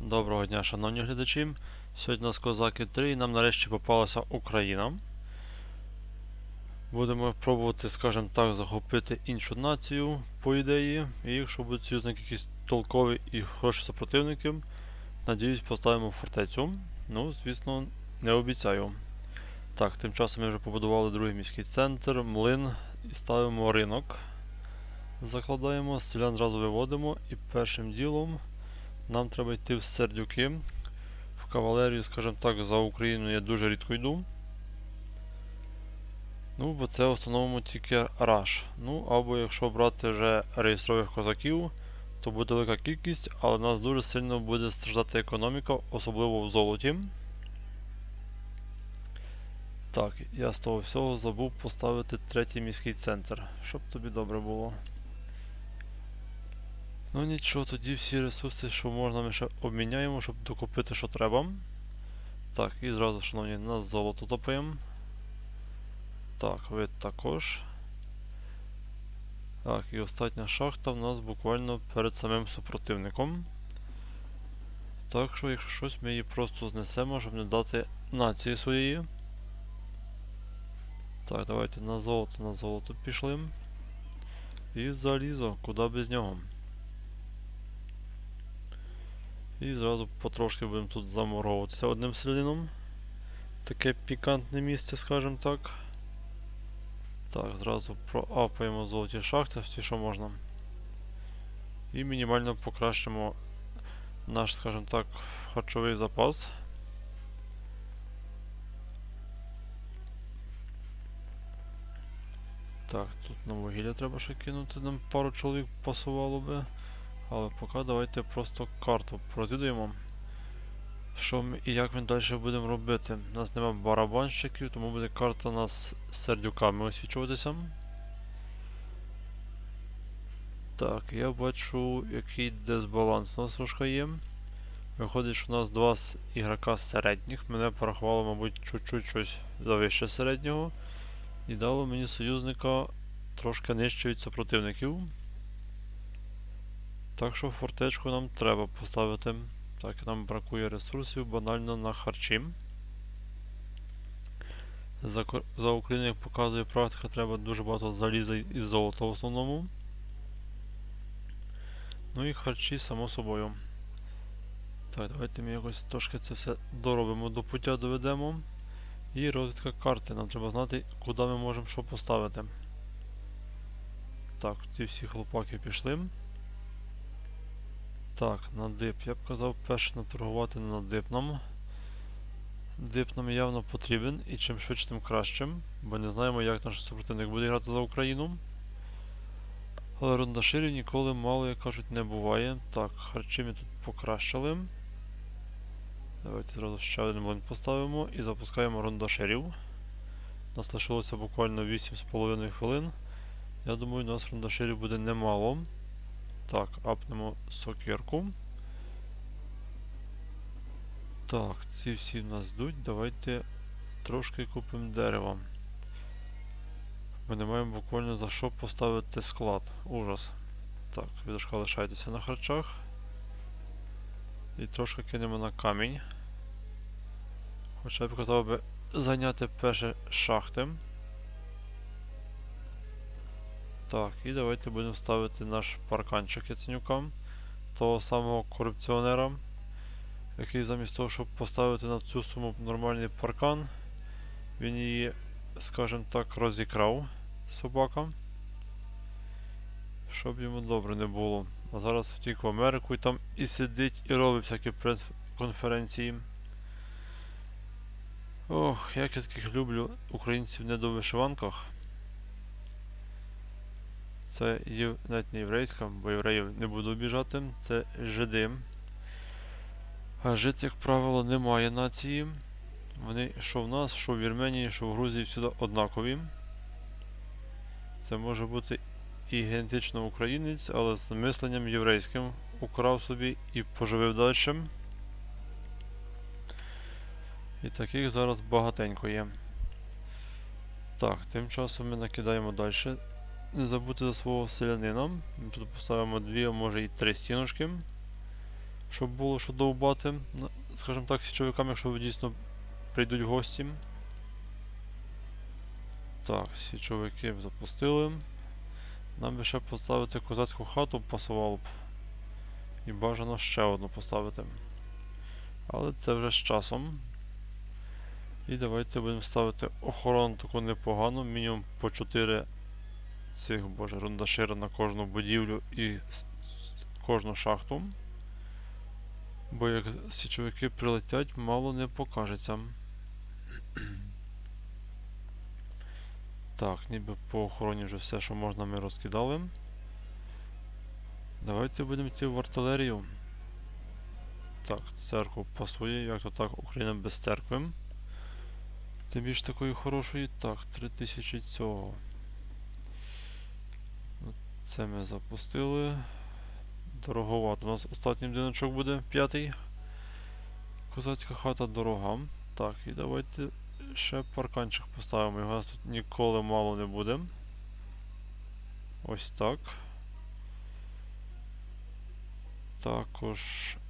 Доброго дня, шановні глядачі. Сьогодні у нас Козаки 3 і нам нарешті попалася Україна. Будемо пробувати, скажімо так, захопити іншу націю, по ідеї. І якщо будуть союзники якісь толкові і хороші супротивники, надіюсь, поставимо фортецю. Ну, звісно, не обіцяю. Так, тим часом ми вже побудували другий міський центр, млин і ставимо ринок. Закладаємо, селян зразу виводимо і першим ділом. Нам треба йти в сердюки. В кавалерію, скажімо так, за Україну я дуже рідко йду. Ну, бо це в основному тільки раш. Ну, або якщо брати вже реєстрових козаків, то буде велика кількість, але в нас дуже сильно буде страждати економіка, особливо в золоті. Так, я з того всього забув поставити третій міський центр, щоб тобі добре було. Ну нічого, тоді всі ресурси, що можна, ми ще обміняємо, щоб докупити, що треба. Так, і зразу, шановні, на золото топаємо. Так, ви також. Так, і остання шахта в нас буквально перед самим супротивником. Так що, якщо щось, ми її просто знесемо, щоб не дати нації своєї. Так, давайте на золото, на золото пішли. І залізо, куди без нього. І зразу потрошки будемо тут замуровуватися одним селянином. Таке пікантне місце, скажімо так. Так, зразу проапаємо золоті шахти, всі, що можна. І мінімально покращимо наш, скажімо так, харчовий запас. Так, тут на вугілля треба ще кинути, нам пару чоловік пасувало би. Але поки давайте просто карту розвідуємо. Що ми і як ми далі будемо робити. У нас немає барабанщиків, тому буде карта нас з сердюками освічуватися. Так, я бачу, який дисбаланс у нас трошки є. Виходить, що у нас два ігрока середніх. Мене порахувало, мабуть, чуть-чуть щось завище середнього. І дало мені союзника трошки нижче від супротивників. Так що фортечку нам треба поставити. Так, нам бракує ресурсів банально на харчі. За, за Україну, як показує практика, треба дуже багато заліза і золота в основному. Ну і харчі, само собою. Так, давайте ми якось трошки це все доробимо до пуття доведемо. І розвідка карти. Нам треба знати, куди ми можемо що поставити. Так, ці всі хлопаки пішли. Так, на дип. Я б казав перше наторгувати на дип нам. Дип нам явно потрібен і чим швидше, тим кращим, бо не знаємо, як наш супротивник буде грати за Україну. Але рундаширів ніколи мало, як кажуть, не буває. Так, харчі ми тут покращили. Давайте зразу ще один млин поставимо і запускаємо рундаширів. У нас лишилося буквально 8,5 хвилин. Я думаю, у нас рундаширів буде немало. Так, апнемо сокирку. Так, ці всі в нас йдуть. Давайте трошки купимо дерева. Ми не маємо буквально за що поставити склад. Ужас. Так, відошка лишайтеся на харчах. І трошки кинемо на камінь. Хоча б казав би зайняти перші шахти. Так, і давайте будемо ставити наш парканчик Яценюкам, того самого корупціонера, який замість того, щоб поставити на цю суму нормальний паркан, він її, скажімо так, розікрав собака. Щоб йому добре не було. А зараз втік в Америку і там і сидить, і робить всякі прес-конференції. Ох, як я таких люблю українців не до вишиванках. Це є навіть не єврейська, бо євреїв не буду обіжати, це жиди. А жид, як правило, немає нації. Вони що в нас, що в Вірменії, що в Грузії всюди однакові. Це може бути і генетично українець, але з мисленням єврейським украв собі і поживив далі. І таких зараз багатенько є. Так, тим часом ми накидаємо далі не забути за свого селянина. Ми тут поставимо дві, а може і три стіночки. щоб було що довбати. Ну, Скажімо так, січовикам, якщо дійсно прийдуть гості. Так, січовики запустили. Нам би ще поставити козацьку хату пасувало б. І бажано ще одну поставити. Але це вже з часом. І давайте будемо ставити охорону таку непогану, мінімум по 4 цих, боже, рундашира на кожну будівлю і кожну шахту. Бо як січовики прилетять, мало не покажеться. Так, ніби по охороні вже все, що можна, ми розкидали. Давайте будемо йти в артилерію. Так, церкву пасує, як то так, Україна без церкви. Тим більш такої хорошої. Так, 3000 цього. Це ми запустили. Дороговато. У нас останній будиночок буде п'ятий. Козацька хата дорога. Так, і давайте ще парканчик поставимо. Його у нас тут ніколи мало не буде. Ось так. Також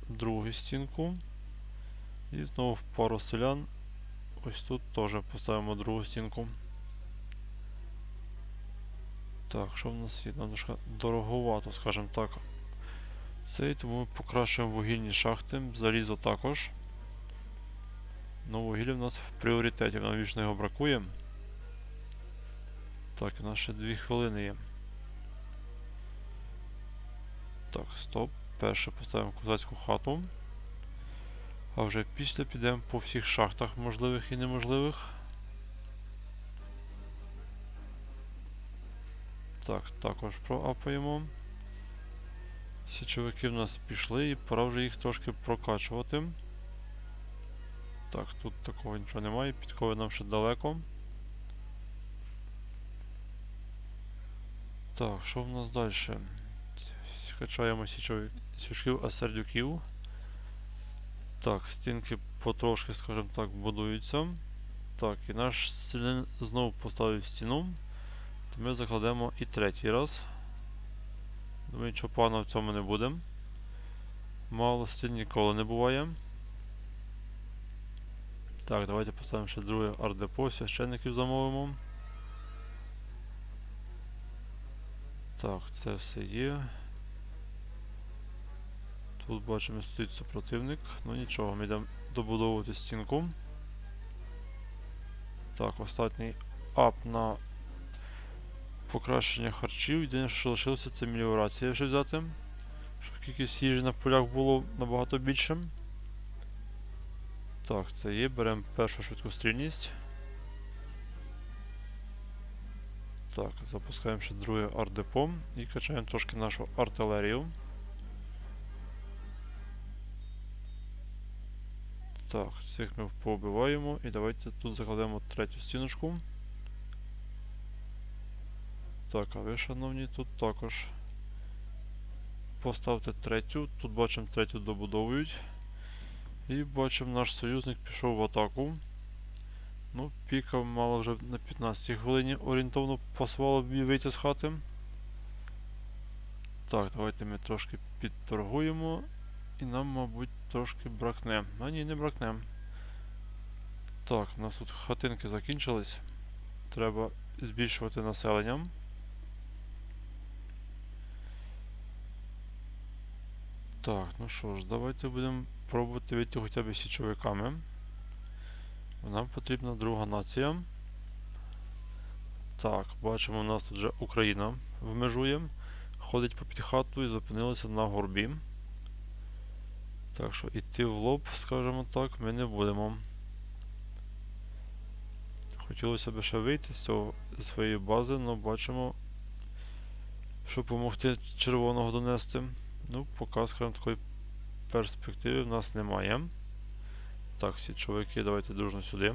другу стінку. І знову пару селян. Ось тут теж поставимо другу стінку. Так, що в нас є? Нам дороговато, скажімо так. Цей, тому ми покращуємо вугільні шахти, залізо також. Ну, вугілля в нас в пріоритеті, нам вічно його бракує. Так, у нас ще 2 хвилини є. Так, стоп. Перше поставимо козацьку хату. А вже після підемо по всіх шахтах можливих і неможливих. Так, також проапаємо. Січовики в нас пішли і пора вже їх трошки прокачувати. Так, тут такого нічого немає, підкови нам ще далеко. Так, що в нас далі? Качаємо січові січків, а. Так, стінки потрошки, скажімо так, будуються. Так, і наш селянин знову поставив стіну. То ми закладемо і третій раз. Думаю, нічого поганого в цьому не буде. Мало стін ніколи не буває. Так, давайте поставимо ще друге ардепо, священників замовимо. Так, це все є. Тут бачимо стоїть супротивник. Ну нічого, ми йдемо добудовувати стінку. Так, останній ап на покращення харчів. Єдине, що лишилося, це меліорація вже взяти. Щоб кількість їжі на полях було набагато більше. Так, це є. Беремо першу швидкострільність. Так, запускаємо ще друге ардепо і качаємо трошки нашу артилерію. Так, цих ми побиваємо і давайте тут закладемо третю стіночку. Так, а ви, шановні, тут також поставте третю. Тут бачимо третю добудовують. І бачимо, наш союзник пішов в атаку. Ну, піка мало вже на 15 хвилині орієнтовно пасувало б вийти з хати. Так, давайте ми трошки підторгуємо. І нам, мабуть, трошки бракне. А ні, не бракне. Так, у нас тут хатинки закінчились. Треба збільшувати населенням. Так, ну що ж, давайте будемо пробувати вийти хоча б січовиками. Нам потрібна друга нація. Так, бачимо, у нас тут вже Україна вмежує. Ходить по під хату і зупинилися на горбі. Так що йти в лоб, скажімо так, ми не будемо. Хотілося б ще вийти з цього зі своєї бази, але бачимо, щоб допомогти червоного донести. Ну, поки, скажімо, такої перспективи в нас немає. Так, січовики, давайте дружно сюди.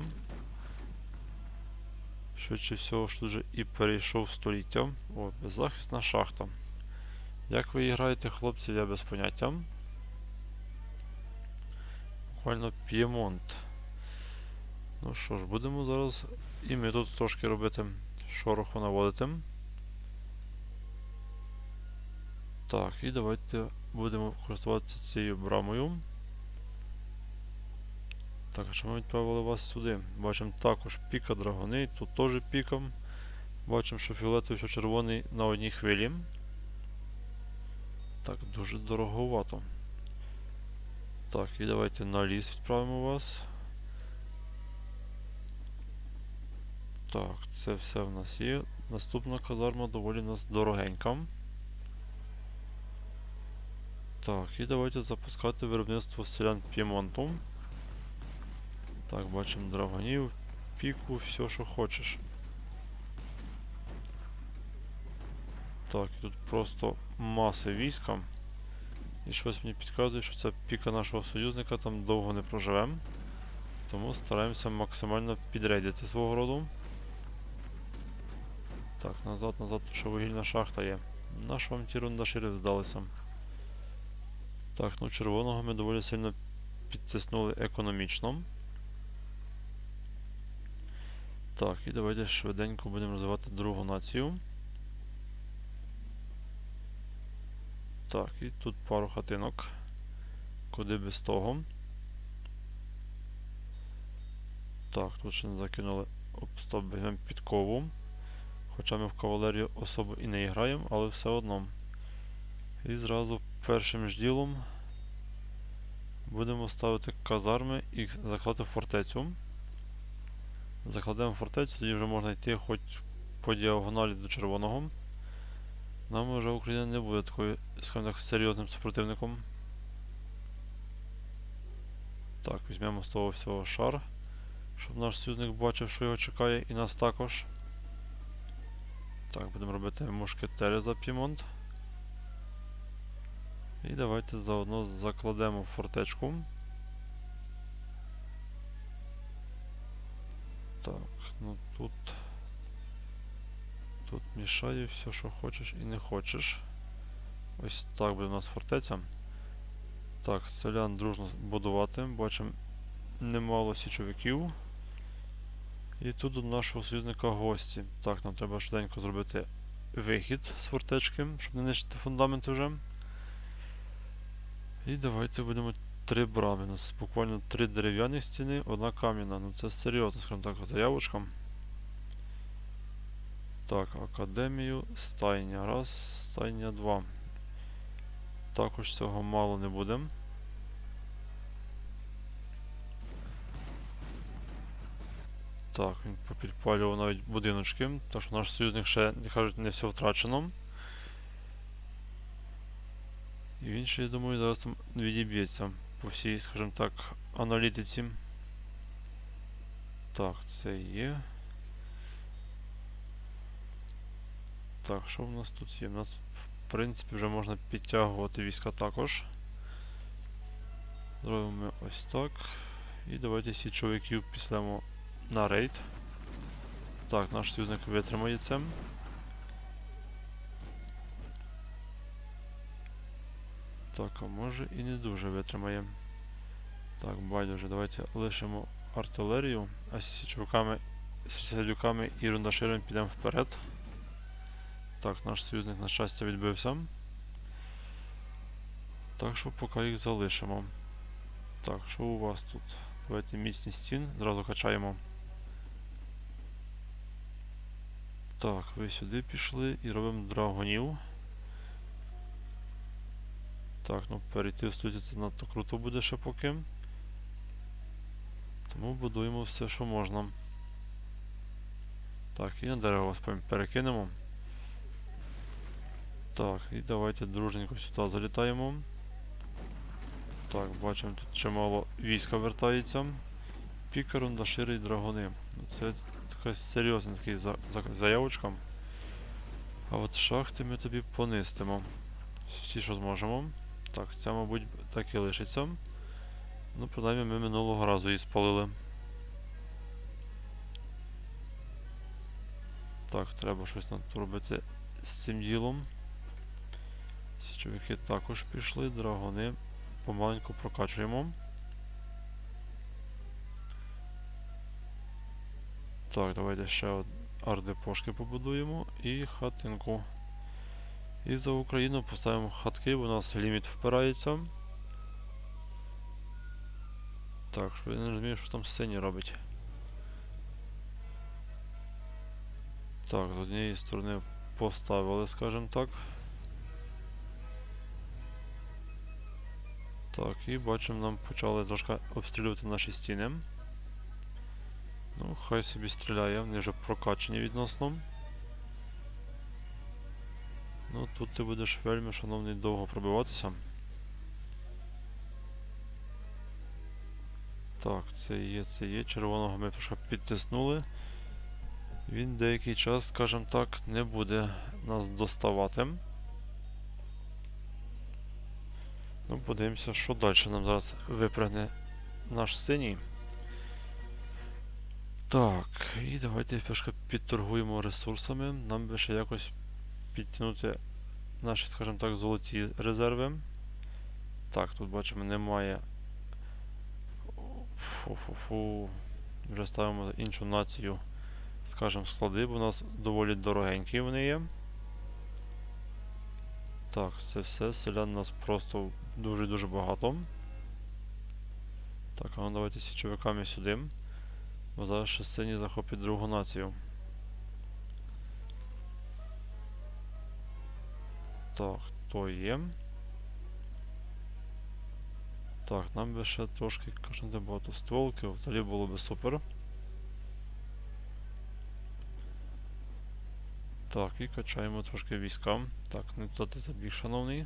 Швидше всього, що вже і перейшов століття. О, беззахисна шахта. Як ви граєте, хлопці, я без поняття. Буквально П'ємонт. Ну що ж, будемо зараз і ми тут трошки робити шороху наводити. Так, і давайте будемо користуватися цією брамою. Так, а чому ми відправили вас сюди? Бачимо також піка драгони, тут теж піка. Бачимо, що фіолетовий, що червоний на одній хвилі. Так, дуже дороговато. Так, і давайте на ліс відправимо вас. Так, це все в нас є. Наступна казарма доволі в нас дорогенька. Так, і давайте запускати виробництво селян П'ємонту. Так, бачимо драгонів, піку, все, що хочеш. Так, і тут просто маси війська. І щось мені підказує, що це піка нашого союзника, там довго не проживемо. Тому стараємося максимально підрейдити свого роду. Так, назад, назад, тут ще вугільна шахта є. Наш вам ті рундашири здалися. Так, ну червоного ми доволі сильно підтиснули економічно. Так, і давайте швиденько будемо розвивати другу націю. Так, і тут пару хатинок. Куди без того. Так, тут ще не закинули. Оп, стоп, бігемо підкову. Хоча ми в кавалерію особо і не граємо, але все одно. І зразу першим ж ділом будемо ставити казарми і закладати фортецю. Закладемо фортецю, тоді вже можна йти хоч по діагоналі до червоного. Нам вже Україна не буде такою, скажімо так, серйозним супротивником. Так, візьмемо з того всього шар, щоб наш союзник бачив, що його чекає, і нас також. Так, будемо робити мушкетери за Пімонт. І давайте заодно закладемо фортечку. Так, ну тут. Тут мішає все, що хочеш і не хочеш. Ось так буде у нас фортеця. Так, селян дружно будувати. Бачимо немало січовиків. І тут у нашого союзника гості. Так, нам треба швиденько зробити вихід з фортечки, щоб не нищити фундаменти вже. І давайте будемо три брами. У нас буквально три дерев'яні стіни, одна кам'яна. Ну це серйозно, скажімо так, заявочка. Так, академію, стайня. Раз, стайня два. Також цього мало не буде. Так, він попідпалював навіть будиночки, так що наш союзник ще, як кажуть, не все втрачено. І він ще, я думаю, зараз там відіб'ється по всій, скажімо так, аналітиці. Так, це є. Так, що в нас тут є? У нас тут, в принципі, вже можна підтягувати війська також. Зробимо ось так. І давайте січовиків післемо на рейд. Так, наш союзник витримає це. Так, а може і не дуже витримає. Так, байдуже, давайте лишимо артилерію, а з січовиками, з сядюками і рундаширом підемо вперед. Так, наш союзник, на щастя, відбився. Так що поки їх залишимо. Так, що у вас тут? Давайте міцність стін, зразу качаємо. Так, ви сюди пішли і робимо драгонів. Так, ну перейти в студію це надто круто буде ще поки. Тому будуємо все, що можна. Так, і на дерево перекинемо. Так, і давайте дружненько сюди залітаємо. Так, бачимо, тут чимало війська вертається. Пікерон да шири драгони. Ну, це така серйозна така за, за, заявочка. А от шахти ми тобі понистимо. Всі, що зможемо. Так, ця, мабуть, так і лишиться. Ну, принаймні ми минулого разу її спалили. Так, треба щось робити з цим ділом. Січовики також пішли, драгони помаленьку прокачуємо. Так, давайте ще ардепошки побудуємо і хатинку. І за Україну поставимо хатки, бо у нас ліміт впирається. Так, що я не розумію, що там синій робить. Так, з однієї сторони поставили, скажімо так. Так, і бачимо, нам почали трошки обстрілювати наші стіни. Ну, хай собі стріляє, вони вже прокачані відносно. Ну, тут ти будеш вельми, шановний, довго пробиватися. Так, це є, це є. Червоного ми трошки підтиснули. Він деякий час, скажімо так, не буде нас доставати. Ну, подивимося, що далі нам зараз випрягне наш синій. Так, і давайте трошки підторгуємо ресурсами. Нам би ще якось підтягнути наші, скажімо так, золоті резерви. Так, тут бачимо, немає. Фу-фу-фу. Вже ставимо іншу націю, скажімо, склади, бо у нас доволі дорогенькі вони є. Так, це все. Селян у нас просто дуже-дуже багато. Так, а ну давайте січовиками сюди. Бо зараз ще сині захопить другу націю. Так, то є. Так, нам би ще трошки кажете, багато стволки, взагалі було би супер. Так, і качаємо трошки війська. Так, не туди ти забіг, шановний.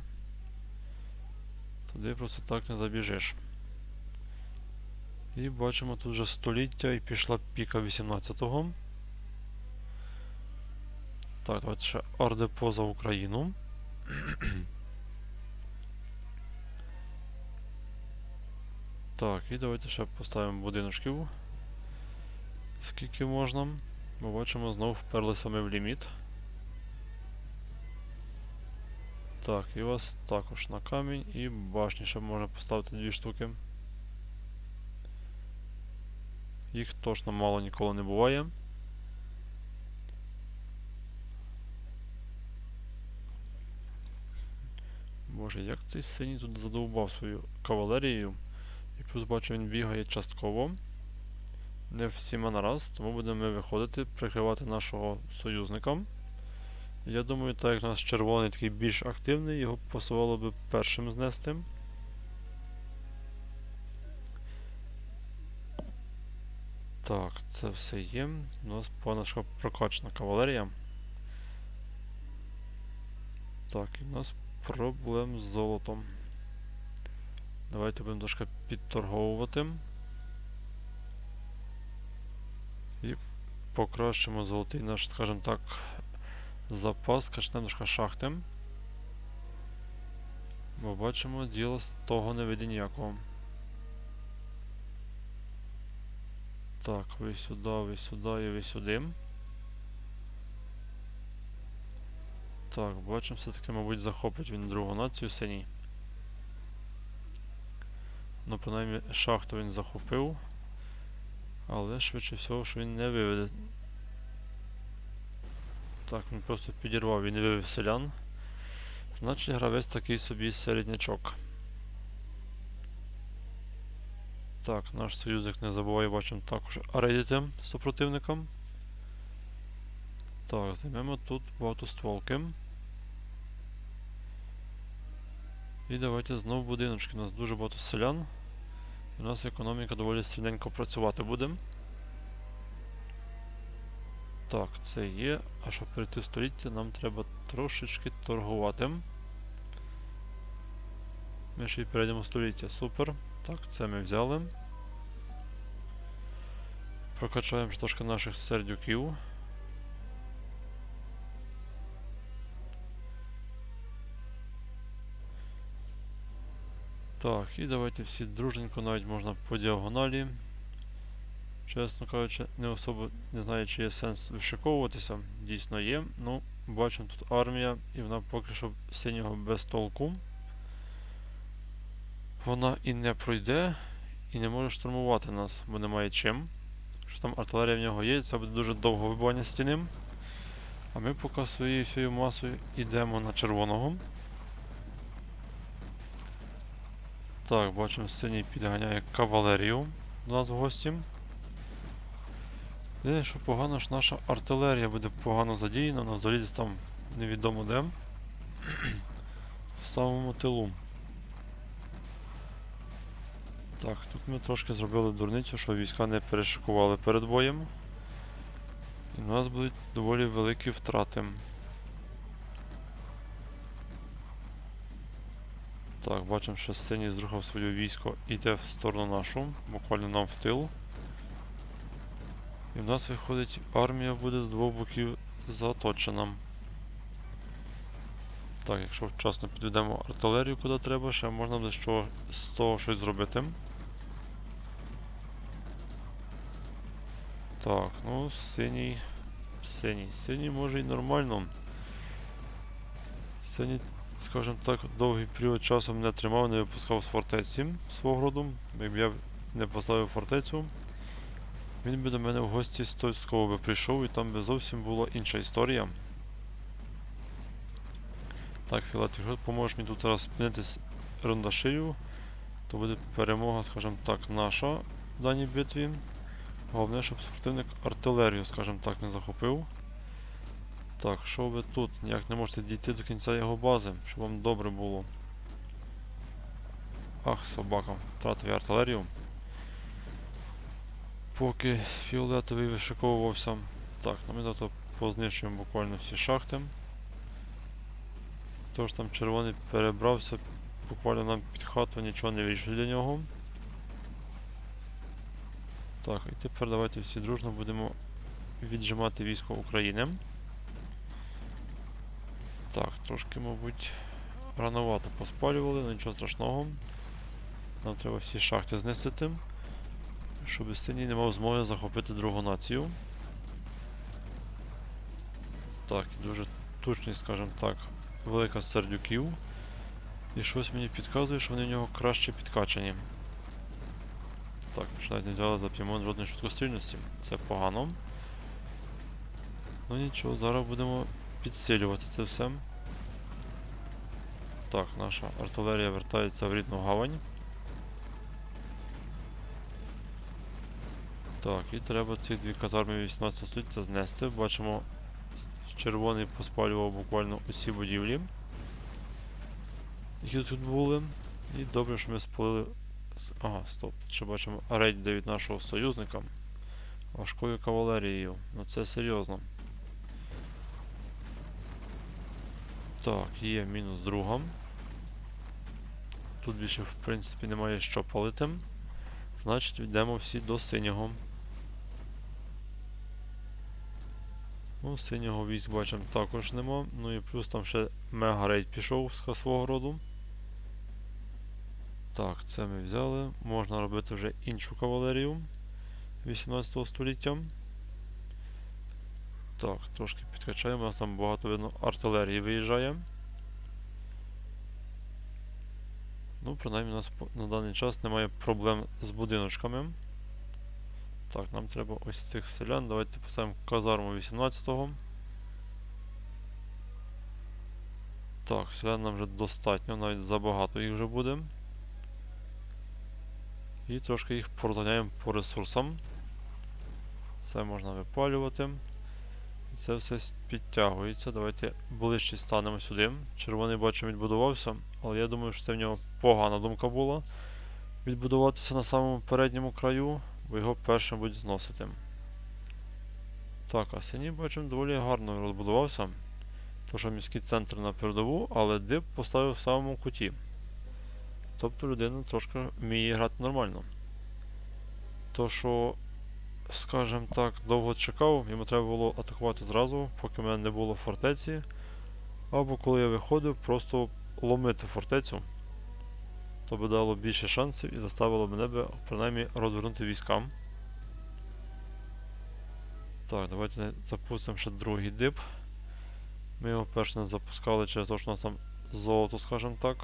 Туди просто так не забіжиш. І бачимо тут вже століття і пішла піка 18-го. Так, давайте ще орди поза Україну. Так, і давайте ще поставимо будиночків. Скільки можна. Ми бачимо, знову вперлися ми в ліміт. Так, і вас також на камінь і башні ще можна поставити дві штуки. Їх точно мало ніколи не буває. Боже, як цей синій тут задовбав свою кавалерією. І плюс бачу, він бігає частково. Не всіма нараз, тому будемо виходити, прикривати нашого союзника. Я думаю, так як у нас червоний такий більш активний, його пасувало би першим знести. Так, це все є. У нас повна прокачана кавалерія. Так, і в нас проблем з золотом. Давайте будемо трошки підторговувати. І покращимо золотий наш, скажімо так, запас, качнемо трошки шахти. Бо бачимо, діло з того не вийде ніякого. Так, ви сюди, ви сюди і ви сюди. Так, бачимо, все-таки, мабуть, захопить він другу націю синій. Ну, принаймні, шахту він захопив. Але швидше всього, що він не виведе. Так, він просто підірвав, він не вивів селян. Значить, гравець такий собі середнячок. Так, наш союзник не забуває, бачимо також рейдити з супротивником. Так, займемо тут багатостволки. І давайте знову будиночки. У нас дуже багато селян. У нас економіка доволі сильненько працювати буде. Так, це є. А щоб перейти в століття, нам треба трошечки торгувати. Ми ще й перейдемо в століття. Супер. Так, це ми взяли. Прокачаємо трошки наших сердюків. Так, і давайте всі дружненько, навіть можна по діагоналі. Чесно кажучи, не особо не знаю, чи є сенс вишиковуватися. Дійсно є. Ну, бачимо тут армія, і вона поки що синього без толку. Вона і не пройде, і не може штурмувати нас, бо немає чим. Що там артилерія в нього є, це буде дуже довго вибивання стіни. А ми поки своєю всією масою йдемо на червоного. Так, бачимо, синій підганяє кавалерію до нас в гості. Єдине, що погано, що наша артилерія буде погано задіяна, вона взагалі десь там невідомо де. в самому тилу. Так, тут ми трошки зробили дурницю, що війська не перешикували перед боєм. І в нас будуть доволі великі втрати. Так, бачимо, що синій зрухав своє військо іде в сторону нашу, буквально нам в тил. І в нас виходить, армія буде з двох боків заточена. Так, якщо вчасно підведемо артилерію куди треба, ще можна буде що, з того щось зробити. Так, ну синій. Синій. Синій може і нормально. Синій, скажімо так, довгий період часу мене тримав, не випускав з фортеці свого роду. Якби я не поставив фортецю, він би до мене в гості стовського би прийшов і там би зовсім була інша історія. Так, Філат, якщо поможеш мені тут раз спинити рундашию, то буде перемога, скажімо так, наша в даній битві. Головне, щоб супротивник артилерію, скажімо так, не захопив. Так, що ви тут? Ніяк не можете дійти до кінця його бази, щоб вам добре було. Ах, собака, втратив я артилерію. Поки фіолетовий вишиковувався. Так, ну ми зато познищуємо буквально всі шахти. Тож там червоний перебрався буквально нам під хату, нічого не вирішує для нього. Так, і тепер давайте всі дружно будемо віджимати військо України. Так, трошки, мабуть, рановато поспалювали, нічого страшного. Нам треба всі шахти знесити, щоб синій не мав змоги захопити другу націю. Так, дуже точний, скажімо так, велика з сердюків. І щось мені підказує, що вони в нього краще підкачані. Так, навіть не взяли за п'ємон жодної швидкострільності. Це погано. Ну нічого, зараз будемо підсилювати це все. Так, наша артилерія вертається в рідну гавань. Так, і треба ці дві казарми 18 століття знести. Бачимо, червоний поспалював буквально усі будівлі, які тут були. І добре, що ми спалили Ага, стоп. Ще бачимо рейд від нашого союзника. Важкою кавалерією. Ну це серйозно. Так, є мінус друга. Тут більше в принципі немає що палити. Значить йдемо всі до синього. Ну, синього військ бачимо також нема. Ну і плюс там ще мега рейд пішов з свого роду. Так, це ми взяли. Можна робити вже іншу кавалерію 18 століття. Так, трошки підкачаємо, у нас там багато видно артилерії виїжджає. Ну, принаймні у нас на даний час немає проблем з будиночками. Так, нам треба ось цих селян. Давайте поставимо казарму 18-го. Так, селян нам вже достатньо, навіть забагато їх вже буде. І трошки їх порозганяємо по ресурсам. Це можна випалювати. Це все підтягується. Давайте ближче станемо сюди. Червоний бачимо відбудувався, але я думаю, що це в нього погана думка була. Відбудуватися на самому передньому краю, бо його першим будуть зносити. Так, а синій бачимо доволі гарно розбудувався. То, що міський центр на передову, але дип поставив в самому куті. Тобто людина трошки вміє грати нормально. То, що, скажімо так, довго чекав, йому треба було атакувати зразу, поки в мене не було фортеці. Або коли я виходив, просто ломити фортецю. То би дало більше шансів і заставило мене би, принаймні розвернути військам. Так, давайте запустимо ще другий дип. Ми його перш не запускали через те, що у нас там золото, скажімо так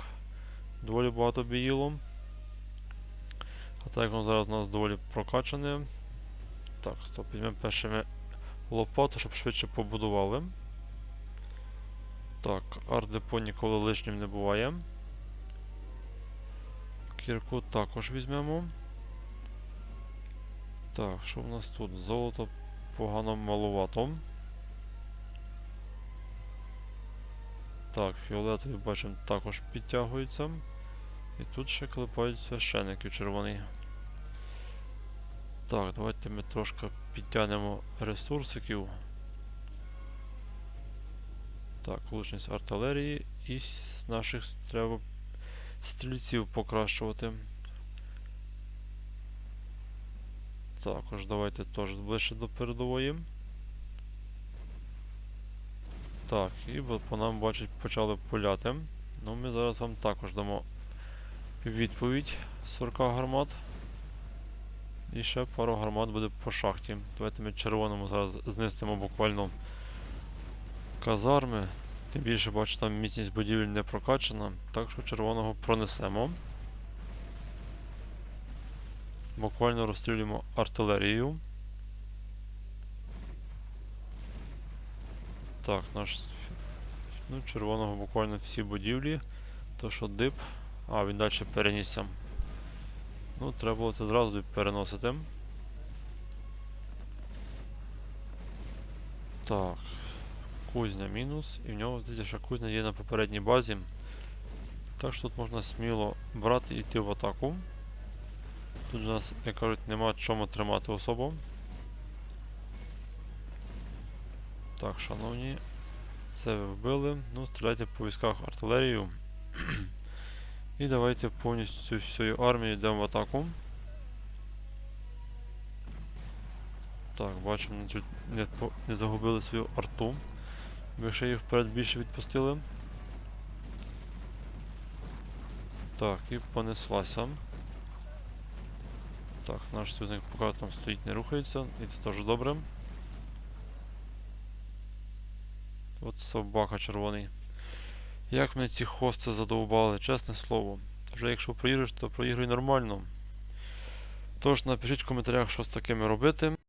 доволі багато біїло. А так як зараз у нас доволі прокачане. Так, стоп, візьмемо першими лопату, щоб швидше побудували. Так, ардепо ніколи лишнім не буває. Кірку також візьмемо. Так, що в нас тут? Золото погано маловато. Так, фіолетові бачимо також підтягуються. І тут ще клепають священиків червоний. Так, давайте ми трошки підтягнемо ресурсиків. Так, влучність артилерії і наших треба стрільців покращувати. Також давайте теж ближче до передової. Так, і по нам, бачить, почали пуляти. Ну, ми зараз вам також дамо відповідь 40 гармат. І ще пару гармат буде по шахті. Давайте ми червоному зараз знистимо буквально казарми. Тим більше, бачу, там міцність будівель не прокачана, так що червоного пронесемо. Буквально розстрілюємо артилерію. Так, наш ну, червоного буквально всі будівлі. То що дип. А, він далі перенісся. Ну, треба було це зразу переносити. Так. Кузня мінус. І в нього здається, що кузня є на попередній базі. Так що тут можна сміло брати і йти в атаку. Тут у нас, як кажуть, нема чому тримати особу. Так, шановні. Це ви вбили. Ну, стріляйте по військах артилерію. І давайте повністю всією армією йдемо в атаку. Так, бачимо, чуть не, не загубили свою арту. Ми ще їх вперед більше відпустили. Так, і понеслася. Так, наш союзник поки там стоїть, не рухається, і це теж добре. От собака червоний. Як мене ці хости задовбали, чесне слово. Вже якщо проіграєш, то проігруй нормально. Тож напишіть в коментарях, що з такими робити.